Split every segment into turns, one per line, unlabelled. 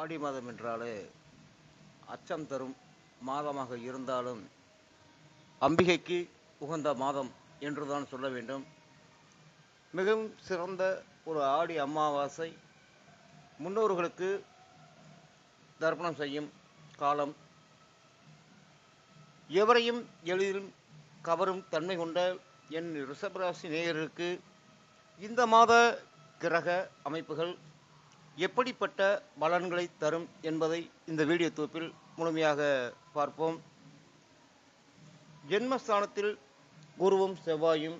ஆடி மாதம் என்றாலே அச்சம் தரும் மாதமாக இருந்தாலும் அம்பிகைக்கு உகந்த மாதம் என்றுதான் சொல்ல வேண்டும். மிகவும் சிறந்த ஒரு ஆடி அமாவாசை முன்னோர்களுக்கு தர்ப்பணம் செய்யும் காலம். எவரையும் எளிதில் கவரும் தன்மை கொண்ட என் ரிஷபராசி நேயருக்கு இந்த மாத கிரக அமைப்புகள் எப்படிப்பட்ட பலன்களை தரும் என்பதை இந்த வீடியோ தொகுப்பில் முழுமையாக பார்ப்போம். ஜென்மஸ்தானத்தில் குருவும் செவ்வாயும்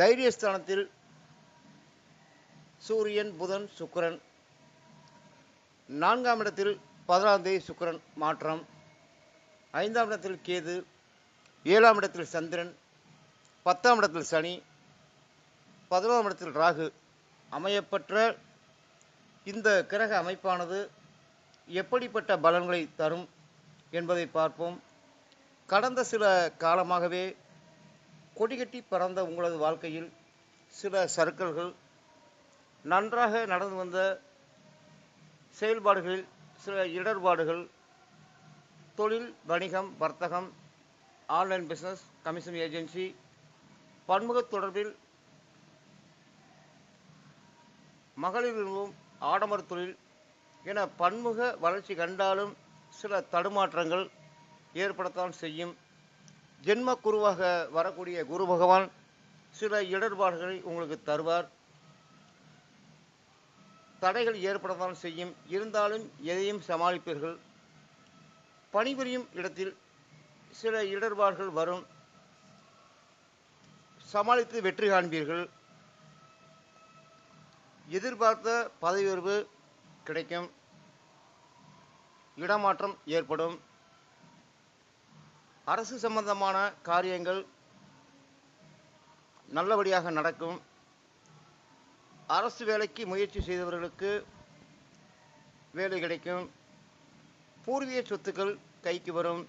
தைரியஸ்தானத்தில் சூரியன் புதன் சுக்கரன். நான்காம் இடத்தில் பதினாம் தேதி சுக்கரன் மாற்றம். ஐந்தாம் இடத்தில் கேது ஏழாம் இடத்தில் சந்திரன் பத்தாம் இடத்தில் சனி பதினோராம் இடத்தில் ராகு. அமையப்பெற்ற இந்த கிரக அமைப்பானது எப்படிப்பட்ட பலன்களை தரும் என்பதை பார்ப்போம். கடந்த சில காலமாகவே கொடிகட்டி பறந்த உங்களது வாழ்க்கையில் சில சர்க்கிள்கள் நன்றாக நடந்து வந்த செயல்பாடுகளில் சில இடர்பாடுகள் தொழில் வணிகம் வர்த்தகம் ஆன்லைன் பிஸ்னஸ் கமிஷன் ஏஜென்சி பன்முக தொடர்பில் மகளிர் நிறுவனம் ஆடம்பர தொழில் என பன்முக வளர்ச்சி கண்டாலும் சில தடுமாற்றங்கள் ஏற்படத்தான் செய்யும். ஜென்ம குருவாக வரக்கூடிய குரு பகவான் சில இடர்பாடுகளை உங்களுக்கு தருவார். தடைகள் ஏற்படத்தான் செய்யும். இருந்தாலும் எதையும் சமாளிப்பீர்கள். பணிபுரியும் இடத்தில் சில இடர்பாடுகள் வரும். சமாளித்து வெற்றி காண்பீர்கள். எதிர்பார்த்த பதவி உயர்வு கிடைக்கும். இடமாற்றம் ஏற்படும். அரசு சம்பந்தமான காரியங்கள் நல்லபடியாக நடக்கும். அரசு வேலைக்கு முயற்சி செய்தவர்களுக்கு வேலை கிடைக்கும். பூர்வீக சொத்துக்கள் கைக்கு வரும்.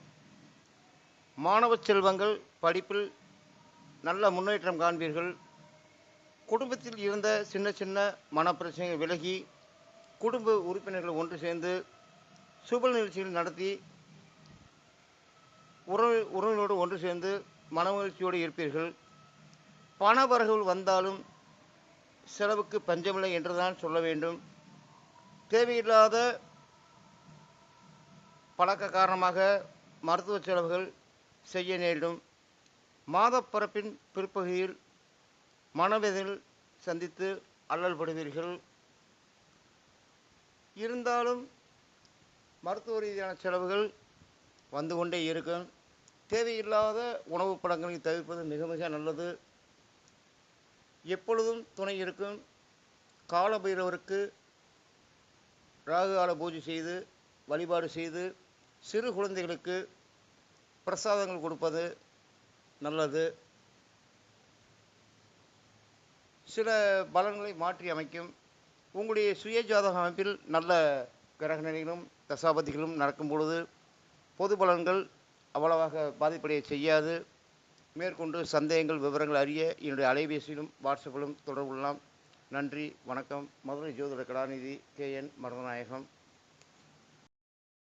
மாணவ செல்வங்கள் படிப்பில் நல்ல முன்னேற்றம் காண்பீர்கள். குடும்பத்தில் இருந்த சின்ன சின்ன மனப்பிரச்சனைகள் விலகி குடும்ப உறுப்பினர்கள் ஒன்று சேர்ந்து சுப நிகழ்ச்சிகள் நடத்தி உறவு உறவினரோடு ஒன்று சேர்ந்து மனமகிழ்ச்சியோடு இருப்பீர்கள். பணவரவுகள் வந்தாலும் செலவுக்கு பஞ்சமில்லை என்றுதான் சொல்ல வேண்டும். தேவையில்லாத பழக்க காரணமாக மருத்துவ செலவுகள் செய்ய நேரிடும். மாதப்பரப்பின் பிற்பகுதியில் மனவெதில் சந்தித்து அல்லல்படுவீர்கள் இருந்தாலும் மருத்துவ ரீதியான செலவுகள் வந்து கொண்டே இருக்கும். தேவையில்லாத உணவுப் பழங்களை தவிர்ப்பது மிக மிக நல்லது. எப்பொழுதும் துணை இருக்கும். காலபைரவருக்கு ராகு கால பூஜை செய்து வழிபாடு செய்து சிறு குழந்தைகளுக்கு பிரசாதங்கள் கொடுப்பது நல்லது. சில பலன்களை மாற்றி அமைக்கும். உங்களுடைய சுய ஜாதக அமைப்பில் நல்ல கிரக நிலைகளும் தசாபதிகளும் நடக்கும் பொழுது பொது பலன்கள் அவ்வளவாக பாதிப்படைய செய்யாது. மேற்கொண்டு சந்தேகங்கள் விவரங்கள் அறிய என்னுடைய அலைபேசியிலும் வாட்ஸ்அப்பிலும் தொடர்பு கொள்ளலாம். நன்றி வணக்கம். மதுரை ஜோதிட கலாநிதி கே என் மருதநாயகம்.